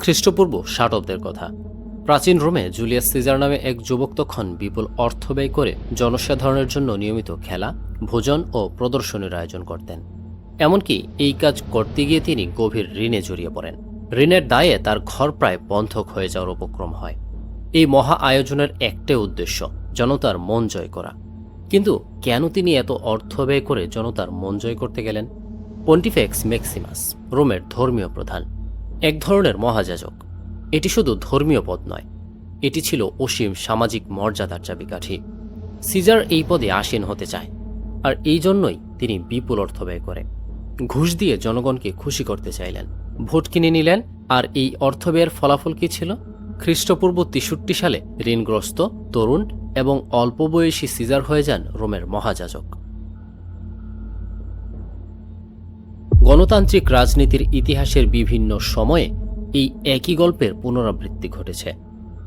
খ্রিস্টপূর্ব ষাটবদের কথা। প্রাচীন রোমে জুলিয়াস সিজার নামে এক যুবক তখন বিপুল অর্থ ব্যয় করে জনসাধারণের জন্য নিয়মিত খেলা, ভোজন ও প্রদর্শনীর আয়োজন করতেন। এমনকি এই কাজ করতে গিয়ে তিনি গভীর ঋণে জড়িয়ে পড়েন। ঋণের দায়ে তার ঘর প্রায় বন্ধক হয়ে যাওয়ার উপক্রম হয়। এই মহা আয়োজনের একটাই উদ্দেশ্য, জনতার মন জয় করা। কিন্তু কেন তিনি এত অর্থ ব্যয় করে জনতার মন জয় করতে গেলেন? পন্টিফেক্স ম্যাক্সিমাস রোমের ধর্মীয় প্রধান। এক ধরনের মহাযাজক। এটি শুধু ধর্মীয় পদ নয়, এটি ছিল অসীম সামাজিক মর্যাদার চাবিকাঠি। সিজার এই পদে আসীন হতে চায়, আর এই জন্যই তিনি বিপুল অর্থ ব্যয় করে ঘুষ দিয়ে জনগণকে খুশি করতে চাইলেন, ভোট কিনে নিলেন, আর এই অর্থ ব্যয়ের ফলাফল কি ছিল? খ্রিস্টপূর্ব তেষট্টি সালে ঋণগ্রস্ত, তরুণ এবং অল্প বয়সী সিজার হয়ে যান রোমের মহাযাজক। গণতান্ত্রিক রাজনীতির ইতিহাসের বিভিন্ন সময়ে এই একই গল্পের পুনরাবৃত্তি ঘটেছে।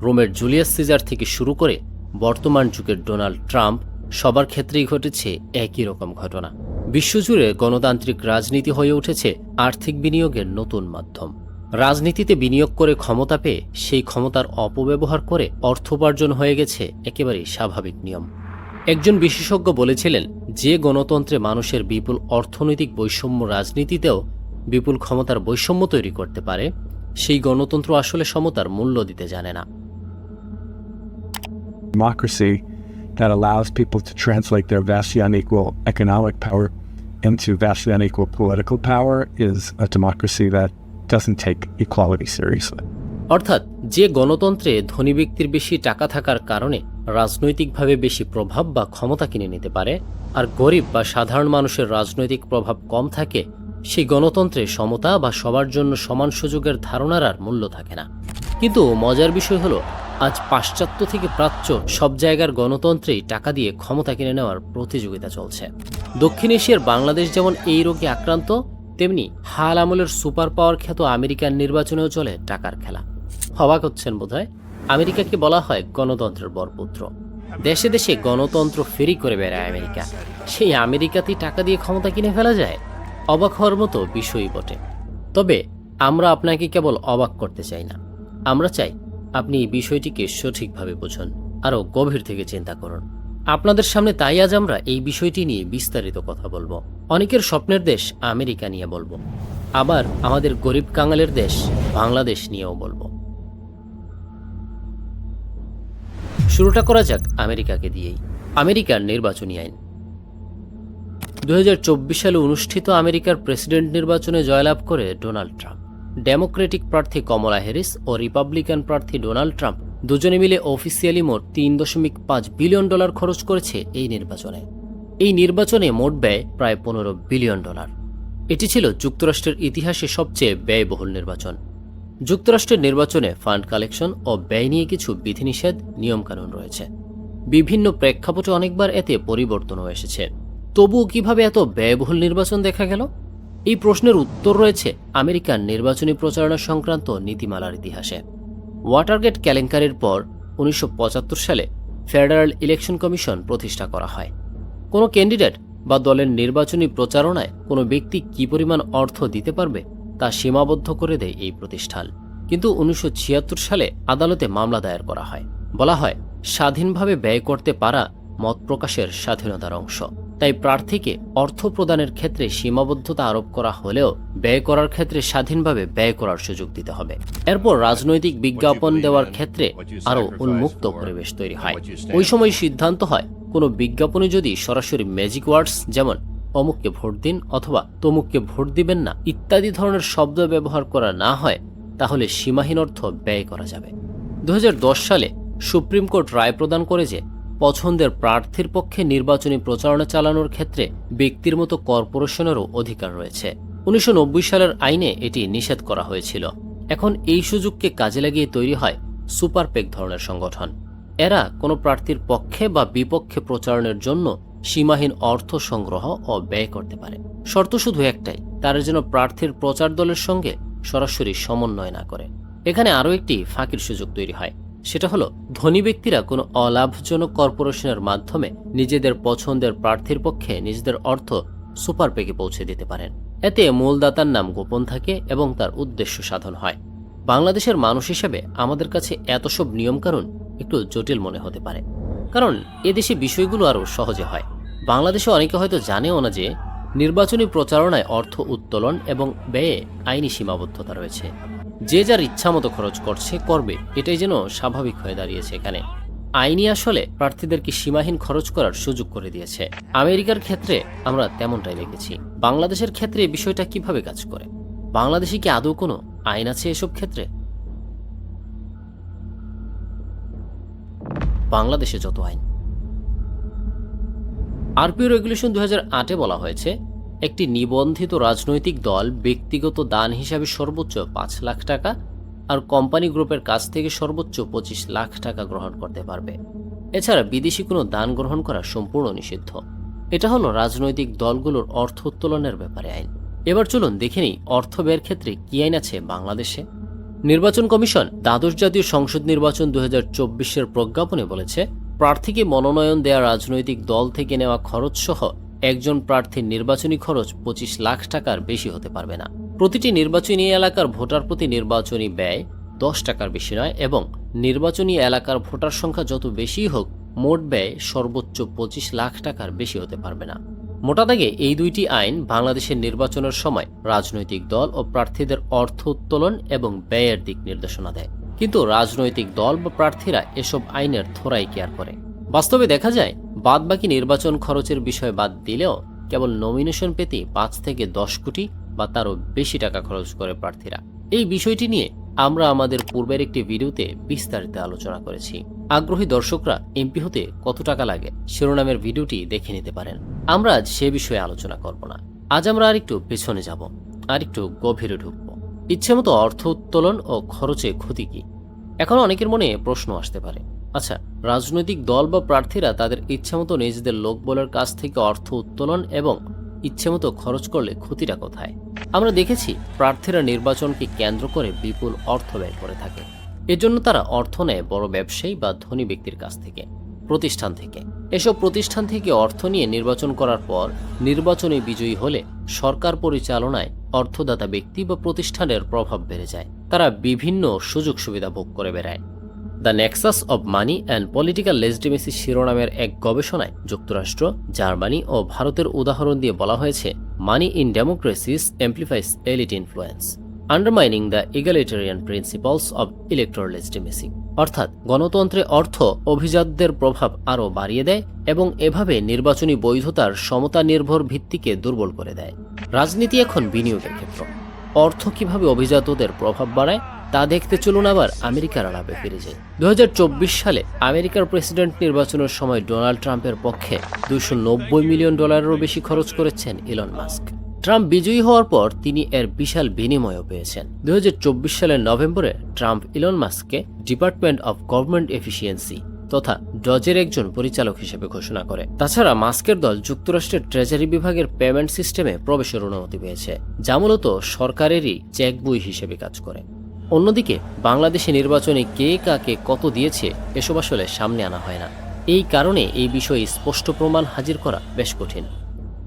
রোমের জুলিয়াস সিজার থেকে শুরু করে বর্তমান যুগের ডোনাল্ড ট্রাম্প সবার ক্ষেত্রেই ঘটেছে একই রকম ঘটনা। বিশ্বজুড়ে গণতান্ত্রিক রাজনীতি হয়ে উঠেছে আর্থিক বিনিয়োগের নতুন মাধ্যম। রাজনীতিতে বিনিয়োগ করে ক্ষমতা পেয়ে সেই ক্ষমতার অপব্যবহার করে অর্থ উপার্জন হয়ে গেছে একেবারেই স্বাভাবিক নিয়ম। একজন বিশেষজ্ঞ বলেছিলেন যে গণতন্ত্রে মানুষের বিপুল অর্থনৈতিক বৈষম্য রাজনীতিতেও বিপুল ক্ষমতার বৈষম্য তৈরি করতে পারে সেই গণতন্ত্র আসলে সমতার মূল্য দিতে জানে না democracy that allows people to translate their vastly unequal economic power into vastly unequal political power is a democracy that doesn't take equality seriously. অর্থাৎ যে গণতন্ত্রে ধনী ব্যক্তির বেশি টাকা থাকার কারণে রাজনৈতিকভাবে বেশি প্রভাব বা ক্ষমতা কিনে নিতে পারে, আর গরিব বা সাধারণ মানুষের রাজনৈতিক প্রভাব কম থাকে, সেই গণতন্ত্রে সমতা বা সবার জন্য সমান সুযোগের ধারণার আর মূল্য থাকে না। কিন্তু মজার বিষয় হলো, আজ পাশ্চাত্য থেকে প্রাচ্য সব জায়গার গণতন্ত্রেই টাকা দিয়ে ক্ষমতা কিনে নেওয়ার প্রতিযোগিতা চলছে। দক্ষিণ এশিয়ার বাংলাদেশ যেমন এই রোগে আক্রান্ত, তেমনি হাল আমলের সুপার পাওয়ার খ্যাত আমেরিকার নির্বাচনেও চলে টাকার খেলা। অবাক হচ্ছেন বোধহয়? আমেরিকাকে বলা হয় গণতন্ত্রের বরপুত্র। দেশে দেশে গণতন্ত্র ফেরি করে বেড়ায় আমেরিকা। সেই আমেরিকাতেই টাকা দিয়ে ক্ষমতা কিনে ফেলা যায়? অবাক হওয়ার মতো বিষয়ই বটে। তবে আমরা আপনাকে কেবল অবাক করতে চাই না। আমরা চাই আপনি এই বিষয়টিকে সঠিকভাবে বুঝুন, আরও গভীর থেকে চিন্তা করুন। আপনাদের সামনে তাই আজ আমরা এই বিষয়টি নিয়ে বিস্তারিত কথা বলব। অনেকের স্বপ্নের দেশ আমেরিকা নিয়ে বলব। আবার আমাদের গরিব কাঙালের দেশ বাংলাদেশ নিয়েও বলব। শুরুটা করা যাক আমেরিকাকে দিয়েই। আমেরিকার নির্বাচনী আইন। দু হাজার চব্বিশ সালে অনুষ্ঠিত আমেরিকার প্রেসিডেন্ট নির্বাচনে জয়লাভ করে ডোনাল্ড ট্রাম্প। ডেমোক্রেটিক প্রার্থী কমলা হ্যারিস ও রিপাবলিকান প্রার্থী ডোনাল্ড ট্রাম্প দুজনে মিলে অফিসিয়ালি মোট তিন দশমিক পাঁচ বিলিয়ন ডলার খরচ করেছে এই নির্বাচনে। এই নির্বাচনে মোট ব্যয় প্রায় পনেরো বিলিয়ন ডলার। এটি ছিল যুক্তরাষ্ট্রের ইতিহাসে সবচেয়ে ব্যয়বহুল নির্বাচন। যুক্তরাষ্ট্রের নির্বাচনে ফান্ড কালেকশন ও ব্যয় নিয়ে কিছু বিধিনিষেধ, নিয়মকানুন রয়েছে। বিভিন্ন প্রেক্ষাপটে অনেকবার এতে পরিবর্তনও এসেছে। তবুও কীভাবে এত ব্যয়বহুল নির্বাচন দেখা গেল? এই প্রশ্নের উত্তর রয়েছে আমেরিকার নির্বাচনী প্রচারণা সংক্রান্ত নীতিমালার ইতিহাসে। ওয়াটারগেট কেলেঙ্কারির পর উনিশশো পঁচাত্তর সালে ফেডারেল ইলেকশন কমিশন প্রতিষ্ঠা করা হয়। কোনো ক্যান্ডিডেট বা দলের নির্বাচনী প্রচারণায় কোনো ব্যক্তি কি পরিমাণ অর্থ দিতে পারবে তা সীমাবদ্ধ করে দেয় এই প্রতিষ্ঠান। কিন্তু উনিশশো ছিয়াত্তর সালে আদালতে মামলা দায়ের করা হয়। বলা হয়, স্বাধীনভাবে ব্যয় করতে পারা মত প্রকাশের স্বাধীনতার অংশ। তাই প্রার্থীকে অর্থ প্রদানের ক্ষেত্রে সীমাবদ্ধতা আরোপ করা হলেও ব্যয় করার ক্ষেত্রে স্বাধীনভাবে ব্যয় করার সুযোগ দিতে হবে। এরপর রাজনৈতিক বিজ্ঞাপন দেওয়ার ক্ষেত্রে আরও উন্মুক্ত পরিবেশ তৈরি হয়। ওই সময় সিদ্ধান্ত হয়, কোনো বিজ্ঞাপনে যদি সরাসরি ম্যাজিক ওয়ার্ডস যেমন অমুককে ভোট দিন অথবা তমুককে ভোট দিবেন না, ইত্যাদি ধরনের শব্দ ব্যবহার করা না হয়, তাহলে সীমাহীন অর্থ ব্যয় করা যাবে। দু হাজার দশ সালে সুপ্রিম কোর্ট রায় প্রদান করে যে পছন্দের প্রার্থীর পক্ষে নির্বাচনী প্রচারণা চালানোর ক্ষেত্রে ব্যক্তির মতো কর্পোরেশনেরও অধিকার রয়েছে। উনিশশো নব্বই সালের আইনে এটি নিষেধ করা হয়েছিল। এখন এই সুযোগকে কাজে লাগিয়ে তৈরি হয় সুপার পেক ধরনের সংগঠন। এরা কোনো প্রার্থীর পক্ষে বা বিপক্ষে প্রচারণের জন্য সীমাহীন অর্থ সংগ্রহ ও ব্যয় করতে পারে। শর্ত শুধু একটাই, তারা যেন প্রার্থীর প্রচার দলের সঙ্গে সরাসরি সমন্বয় না করে। এখানে আরও একটি ফাঁকির সুযোগ তৈরি হয়, সেটা হলো ধনী ব্যক্তিরা কোনো অলাভজনক কর্পোরেশনের মাধ্যমে নিজেদের পছন্দের প্রার্থীর পক্ষে নিজেদের অর্থ সুপার পেকে পৌঁছে দিতে পারেন। এতে মূলদাতার নাম গোপন থাকে এবং তার উদ্দেশ্য সাধন হয়। বাংলাদেশের মানুষ হিসেবে আমাদের কাছে এত সব নিয়মকানুন একটু জটিল মনে হতে পারে। কারণ এদেশে বিষয়গুলো আরও সহজে হয়। বাংলাদেশে অনেকে হয়তো জানেও না যে, নির্বাচনী প্রচারণায় অর্থ উত্তোলন এবং ব্যয়ে আইনি সীমাবদ্ধতা রয়েছে। যে যার ইচ্ছামতো খরচ করছে, করবে। এটাই যেন স্বাভাবিক হয়ে দাঁড়িয়েছে এখানে। আইনি আসলে প্রার্থীদেরকে সীমাহীন খরচ করার সুযোগ করে দিয়েছে। আমেরিকার ক্ষেত্রে আমরা তেমনটাই দেখেছি। বাংলাদেশের ক্ষেত্রে বিষয়টা কীভাবে কাজ করে? বাংলাদেশে কি আদৌ কোনো আইন আছে এসব ক্ষেত্রে? বাংলাদেশে যত আইন। আরপিও রেগুলেশন দু হাজার আটে বলা হয়েছে, একটি নিবন্ধিত রাজনৈতিক দল ব্যক্তিগত দান হিসাবে সর্বোচ্চ পাঁচ লাখ টাকা আর কোম্পানি গ্রুপের কাছ থেকে সর্বোচ্চ পঁচিশ লাখ টাকা গ্রহণ করতে পারবে। এছাড়া বিদেশি কোনো দান গ্রহণ করা সম্পূর্ণ নিষিদ্ধ। এটা হলো রাজনৈতিক দলগুলোর অর্থ উত্তোলনের ব্যাপারে আইন। এবার চলুন দেখে নিই অর্থ ব্যয়ের ক্ষেত্রে কি আইন আছে বাংলাদেশে। নির্বাচন কমিশন দ্বাদশ জাতীয় সংসদ নির্বাচন দু হাজার চব্বিশের প্রজ্ঞাপনে বলেছে, প্রার্থীকে মনোনয়ন দেয়া রাজনৈতিক দল থেকে নেওয়া খরচ সহ একজন প্রার্থীর নির্বাচনী খরচ পঁচিশ লাখ টাকার বেশি হতে পারবে না। প্রতিটি নির্বাচনী এলাকার ভোটার প্রতি নির্বাচনী ব্যয় দশ টাকার বেশি নয় এবং নির্বাচনী এলাকার ভোটার সংখ্যা যত বেশি হোক, মোট ব্যয় সর্বোচ্চ পঁচিশ লাখ টাকার বেশি হতে পারবে না। মোটা দাগে এই দুইটি আইন বাংলাদেশের নির্বাচনের সময় রাজনৈতিক দল ও প্রার্থীদের অর্থ উত্তোলন এবং ব্যয়ের দিক নির্দেশনা দেয়। কিন্তু রাজনৈতিক দল বা প্রার্থীরা এসব আইনের থোড়াই কেয়ার করে। বাস্তবে দেখা যায়, বাদবাকি নির্বাচন খরচের বিষয় বাদ দিলেও কেবল নমিনেশন পেতে পাঁচ থেকে দশ কোটি বা তারও বেশি টাকা খরচ করে প্রার্থীরা। এই বিষয়টি নিয়ে আমরা আমাদের পূর্বের একটি ভিডিওতে বিস্তারিত আলোচনা করেছি। আগ্রহী দর্শকরা এমপি হতে কত টাকা লাগে? শিরোনামের ভিডিওটি দেখে নিতে পারেন। আমরা আজ সে বিষয়ে আলোচনা করব না। আজ আমরা আরেকটু পেছনে যাব, আরেকটু গভীরে ঢুকব। ইচ্ছেমতো অর্থ উত্তোলন ও খরচে ক্ষতি কি? এখন অনেকের মনে প্রশ্ন আসতে পারে। আচ্ছা রাজনৈতিক দল বা প্রার্থীরা তাদের ইচ্ছেমতো নিজেদের লোকবলের কাছ থেকে অর্থ উত্তোলন এবং ইচ্ছেমতো খরচ করলে ক্ষতিটা কোথায়? আমরা দেখেছি, প্রার্থীরা নির্বাচনকে কেন্দ্র করে বিপুল অর্থ ব্যয় করে থাকে। এজন্য তারা অর্থ নেয় বড় ব্যবসায়ী বা ধনী ব্যক্তির কাছ থেকে, প্রতিষ্ঠান থেকে। এসব প্রতিষ্ঠান থেকে অর্থ নিয়ে নির্বাচন করার পর নির্বাচনে বিজয়ী হলে সরকার পরিচালনায় অর্থদাতা ব্যক্তি বা প্রতিষ্ঠানের প্রভাব বেড়ে যায়। তারা বিভিন্ন সুযোগ সুবিধা ভোগ করে বেড়ায়। The nexus of money and political legitimacy শিরোনামের এক গবেষণায় যুক্তরাষ্ট্র, জার্মানি ও ভারতের উদাহরণ দিয়ে বলা হয়েছে, money in democracies amplifies elite influence, undermining the egalitarian principles of electoral legitimacy অর্থাৎ গণতন্ত্রে অর্থ অভিজাতদের প্রভাব আরও বাড়িয়ে দেয় এবং এভাবে নির্বাচনী বৈধতার সমতা নির্ভর ভিত্তিকে দুর্বল করে দেয়। রাজনীতি এখন বিনিয়োগের ক্ষেত্র। অর্থ কীভাবে অভিজাতদের প্রভাব বাড়ায়, তা দেখতে চলুন আবার আমেরিকার আলাপে ফিরে যাই। দু হাজার চব্বিশ সালে আমেরিকার প্রেসিডেন্ট নির্বাচনের সময় ডোনাল্ড ট্রাম্পের পক্ষে দুশো মিলিয়ন ডলারেরও বেশি খরচ করেছেন ইলন মাস্ক। ট্রাম্প বিজয়ী হওয়ার পর তিনি এর বিশাল বিনিময়ও পেয়েছেন। দু হাজার চব্বিশ সালের নভেম্বরে ট্রাম্প ইলন মাস্ককে ডিপার্টমেন্ট অফ গভর্নমেন্ট এফিসিয়েন্সি তথা ডজের একজন পরিচালক হিসেবে ঘোষণা করে। তাছাড়া মাস্কের দল যুক্তরাষ্ট্রের ট্রেজারি বিভাগের পেমেন্ট সিস্টেমে প্রবেশের অনুমতি পেয়েছে, যা মূলত সরকারেরই চেক বই হিসেবে কাজ করে। অন্যদিকে, বাংলাদেশে নির্বাচনে কে কাকে কত দিয়েছে, এসব আসলে সামনে আনা হয় না। এই কারণে এই বিষয়ে স্পষ্ট প্রমাণ হাজির করা বেশ কঠিন।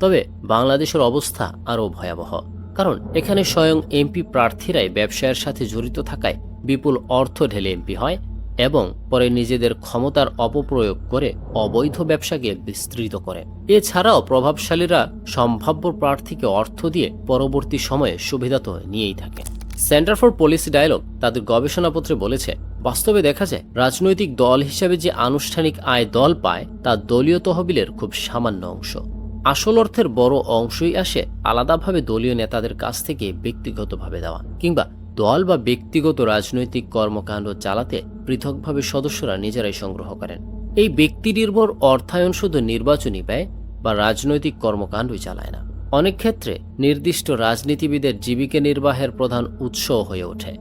তবে বাংলাদেশের অবস্থা আরও ভয়াবহ। কারণ এখানে স্বয়ং এমপি প্রার্থীরাই ব্যবসায়ের সাথে জড়িত থাকায় বিপুল অর্থ ঢেলে এমপি হয় এবং পরে নিজেদের ক্ষমতার অপপ্রয়োগ করে অবৈধ ব্যবসাকে বিস্তৃত করে। এছাড়াও প্রভাবশালীরা সম্ভাব্য প্রার্থীকে অর্থ দিয়ে পরবর্তী সময়ে সুবিধা তো নিয়েই থাকে। সেন্টার ফর পলিসি ডায়ালগ তাদের গবেষণাপত্রে বলেছে, বাস্তবে দেখা যায় রাজনৈতিক দল হিসেবে যে আনুষ্ঠানিক আয় দল পায় তা দলীয় তহবিলের খুব সামান্য অংশ। আসল অর্থের বড় অংশই আসে আলাদাভাবে দলীয় নেতাদের কাছ থেকে ব্যক্তিগতভাবে দেওয়া কিংবা দল বা ব্যক্তিগত রাজনৈতিক কর্মকাণ্ড চালাতে পৃথকভাবে সদস্যরা নিজেরাই সংগ্রহ করেন। এই ব্যক্তি নির্ভর অর্থায়ন শুধু নির্বাচনী ব্যয় বা রাজনৈতিক কর্মকাণ্ডই চালায় না। অনেক ক্ষেত্রে নির্দিষ্ট রাজনীতিবিদের জীবিকা নির্বাহের প্রধান উৎস হয়ে ওঠে।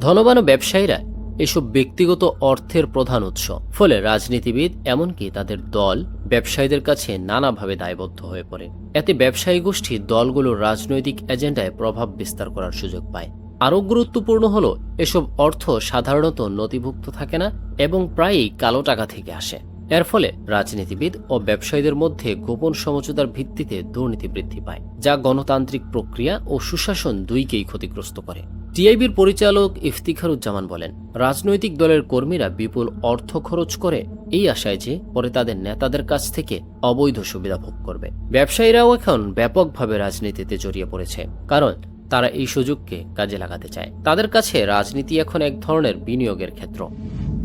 ধনবান ব্যবসায়ীরা এসব ব্যক্তিগত অর্থের প্রধান উৎস। ফলে রাজনীতিবিদ, এমনকি তাদের দল, ব্যবসায়ীদের কাছে নানাভাবে দায়বদ্ধ হয়ে পড়ে। এতে ব্যবসায়ী গোষ্ঠী দলগুলোর রাজনৈতিক এজেন্ডায় প্রভাব বিস্তার করার সুযোগ পায়। আরও গুরুত্বপূর্ণ হল, এসব অর্থ সাধারণত নথিভুক্ত থাকে না এবং প্রায়ই কালো টাকা থেকে আসে। এর ফলে রাজনীতিবিদ ও ব্যবসায়ীদের মধ্যে গোপন সমঝোতার ভিত্তিতে দুর্নীতি বৃদ্ধি পায়, যা গণতান্ত্রিক প্রক্রিয়া ও সুশাসন দুইকেই ক্ষতিগ্রস্ত করে। টিআইবির পরিচালক ইফতিখারুজ্জামান বলেন, রাজনৈতিক দলের কর্মীরা বিপুল অর্থ খরচ করে এই আশায় যে পরে তাদের নেতাদের কাছ থেকে অবৈধ সুবিধা ভোগ করবে। ব্যবসায়ীরাও এখন ব্যাপকভাবে রাজনীতিতে জড়িয়ে পড়েছে, কারণ তারা এই সুযোগকে কাজে লাগাতে চায়। তাদের কাছে রাজনীতি এখন এক ধরনের বিনিয়োগের ক্ষেত্র।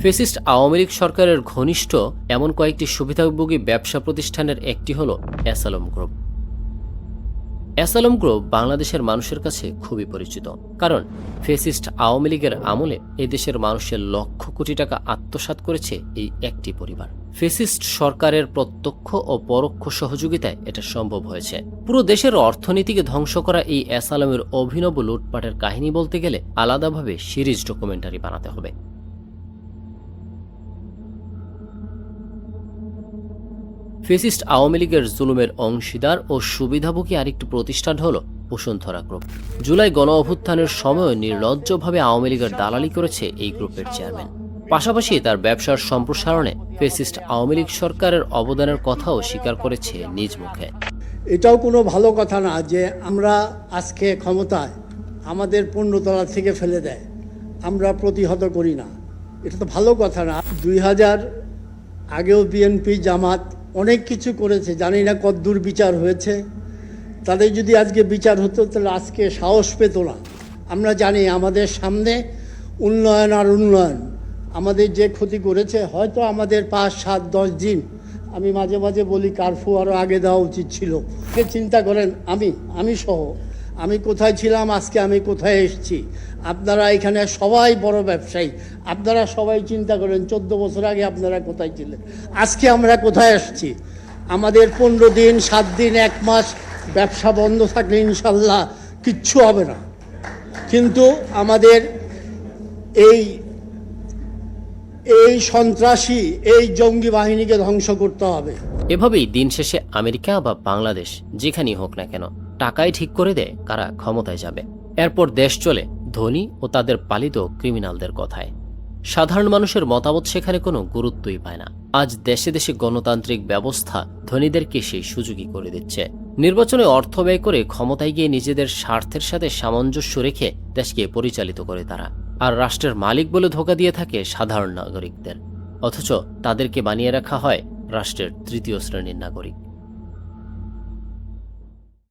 ফেসিস্ট আওয়ামী লীগ সরকারের ঘনিষ্ঠ এমন কয়েকটি সুবিধাভোগী ব্যবসা প্রতিষ্ঠানের একটি হল অ্যাসালম গ্রুপ। অ্যাসালম গ্রুপ বাংলাদেশের মানুষের কাছে খুবই পরিচিত, কারণ ফেসিস্ট আওয়ামী লীগের আমলে এদেশের মানুষের লক্ষ কোটি টাকা আত্মসাৎ করেছে এই একটি পরিবার। ফেসিস্ট সরকারের প্রত্যক্ষ ও পরোক্ষ সহযোগিতায় এটা সম্ভব হয়েছে। পুরো দেশের অর্থনীতিকে ধ্বংস করা এই অ্যাসালামের অভিনব লুটপাটের কাহিনী বলতে গেলে আলাদাভাবে সিরিজ ডকুমেন্টারি বানাতে হবে। ফেসিস্ট আওয়ামী লীগের জুলুমের অংশীদার ও সুবিধাভোগী আরেকটি প্রতিষ্ঠান হল বসুন্ধরা গ্রুপ। জুলাই গণ অভ্যুত্থানের সময় নির্লজ্জভাবে আওয়ামী লীগের দালালি করেছে এই গ্রুপের চেয়ারম্যান। পাশাপাশি তার ব্যবসার সম্প্রসারণে ফেসিস্ট আওয়ামী লীগ সরকারের অবদানের কথাও স্বীকার করেছে নিজ মুখে। এটাও কোনো ভালো কথা না যে আমরা আজকে ক্ষমতায় আমাদের পণ্যতলা থেকে ফেলে দেয়। আমরা প্রতিহত করি না। এটা তো ভালো কথা না। দুই হাজার আগেও বিএনপি জামাত অনেক কিছু করেছে, জানি না কদ্দূর বিচার হয়েছে। তাদের যদি আজকে বিচার হতো, তাহলে আজকে সাহস পেত না। আমরা জানি আমাদের সামনে উন্নয়ন আর উন্নয়ন। আমাদের যে ক্ষতি করেছে, হয়তো আমাদের পাঁচ, সাত, দশ দিন, আমি মাঝে মাঝে বলি, কারফু আরও আগে দেওয়া উচিত ছিল। চিন্তা করেন, আমি আমি সহ আমি কোথায় ছিলাম, আজকে আমি কোথায় এসেছি? আপনারা এখানে সবাই বড় ব্যবসায়ী। আপনারা সবাই চিন্তা করেন, চোদ্দ বছর আগে আপনারা কোথায় ছিলেন? আজকে আমরা কোথায় এসেছি? আমাদের পনেরো দিন, সাত দিন, এক মাস ব্যবসা বন্ধ থাকলে ইনশাল্লাহ কিচ্ছু হবে না। কিন্তু আমাদের এই এই সন্ত্রাসী, এই জঙ্গি বাহিনীকে ধ্বংস করতে হবে। এভাবেই দিন শেষে আমেরিকা বা বাংলাদেশ যেখানেই হোক না কেন টাকাই ঠিক করে দেয়, কারা ক্ষমতায় যাবে। এরপর দেশ চলে ধনী ও তাদের পালিত ক্রিমিনালদের কথায়। সাধারণ মানুষের মতামত সেখানে কোনো গুরুত্বই পায় না। আজ দেশে দেশে গণতান্ত্রিক ব্যবস্থা ধনীদেরকে সেই সুযোগই করে দিচ্ছে। নির্বাচনে অর্থ ব্যয় করে ক্ষমতায় গিয়ে নিজেদের স্বার্থের সাথে সামঞ্জস্য রেখে দেশকে পরিচালিত করে তারা। আর রাষ্ট্রের মালিক বলে ধোকা দিয়ে থাকে সাধারণ নাগরিকদের। অথচ তাদেরকে বানিয়ে রাখা হয় রাষ্ট্রের তৃতীয় শ্রেণির নাগরিক।